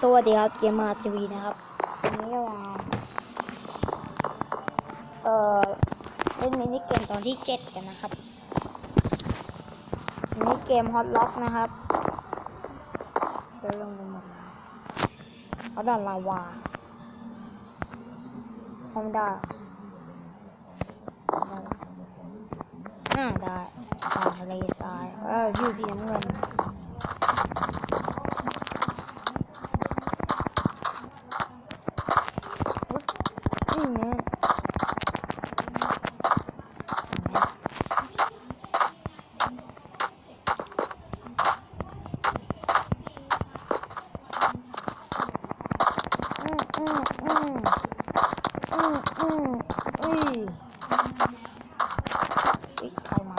สวัสดีครับเกมมาทีวีนะครับวันนี้เรามาเอ่อเล่นมินิเกมตอนที่เจ็ดกันนะครับมินิเกมฮอตล็อกนะครับเดี๋ยวลงไปหมดเขาด่านลาวาธรรมดาอ่าได้อ่าทะเลทรายเอออยู่สีน้ำเงิน อืมเนี่ยอืมอืมอืมอืมอืมอุ้ยอุ้ยใครมา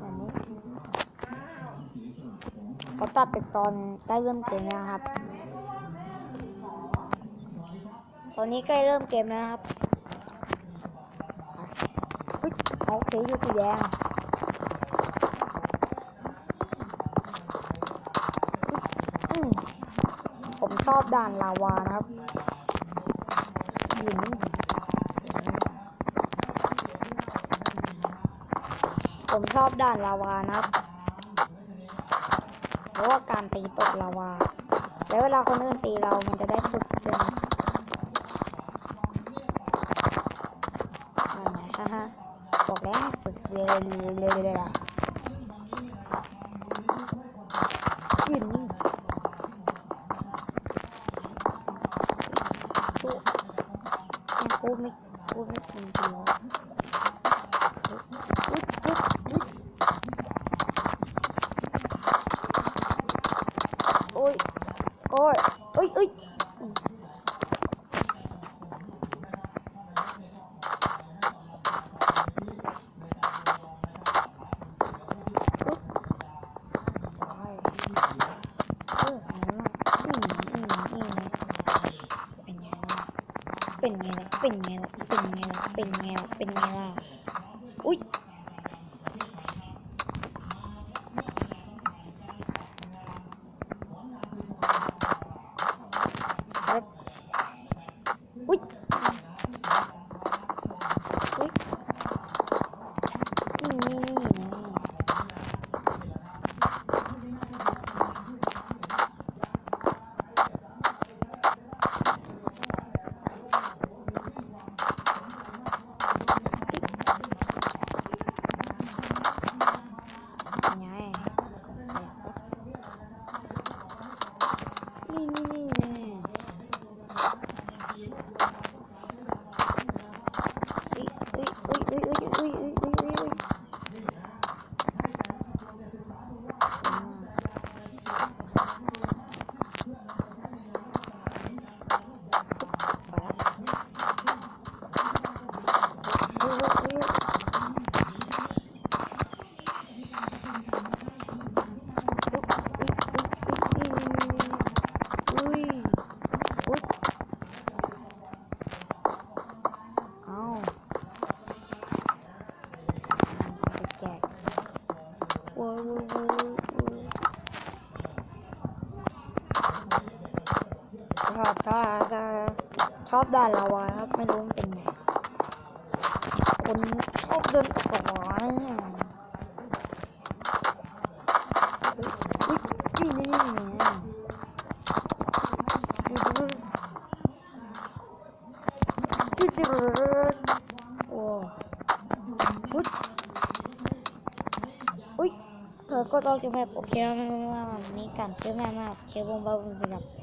นี่ด้านนี้ด้านนี้เขาตัดไปตอนใกล้เริ่มเกมแล้วครับ ตอนนี้ใกล้เริ่มเกมแล้วนะครับอุ๊ยโอเคอยู่สีแดงผมชอบด่านลาวานะครับหิน ผมชอบด่านลาวานะเพราะว่าการตีตกลาวา แล้วเวลาคนอื่นตีเรามันจะได้ฝึกด้วยนะนั่นไงฮ่าฮ่ายืนนิ่งตัวกูไม่กูไม่กินจริงๆอุ๊ เป็นไงล่ะ อุ้ย อบชอบชอบด่านลาวาครับไม่รู้มันเป็นไงคนชอบเดินต่อเนี่ยอุ๊ยนี่นี่โอ้อุ๊ยอุ๊ยเธอก็ต้องจะแบบโอเคมากๆนี่กันเชื่อแม่มากเชื่อวงบ้าบุญไปกับ